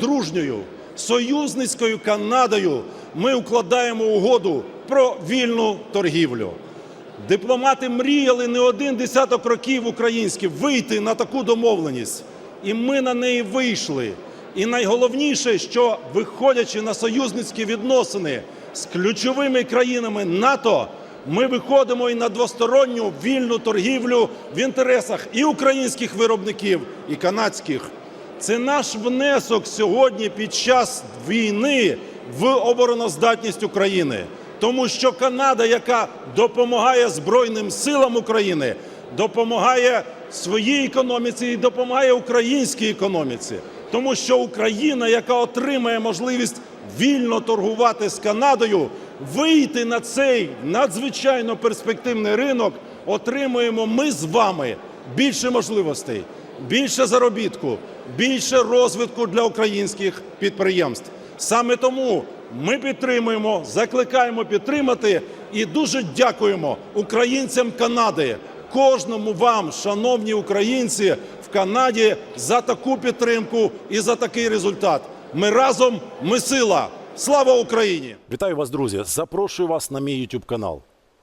дружньою союзницькою Канадою ми укладаємо угоду про вільну торгівлю. Дипломати мріяли не один десяток років українські вийти на таку домовленість, і ми на неї вийшли. І найголовніше, що виходячи на союзницькі відносини з ключовими країнами НАТО, ми виходимо і на двосторонню вільну торгівлю в інтересах і українських виробників, і канадських. Це наш внесок сьогодні під час війни в обороноздатність України. Тому що Канада, яка допомагає Збройним силам України, допомагає своїй економіці і допомагає українській економіці. Тому що Україна, яка отримає можливість вільно торгувати з Канадою, вийти на цей надзвичайно перспективний ринок, отримуємо ми з вами більше можливостей, більше заробітку, більше розвитку для українських підприємств. Саме тому ми підтримуємо, закликаємо підтримати і дуже дякуємо українцям Канади, кожному вам, шановні українці в Канаді, за таку підтримку і за такий результат. Ми разом, ми сила. Слава Україні! Вітаю вас, друзі! Запрошую вас на мій YouTube канал.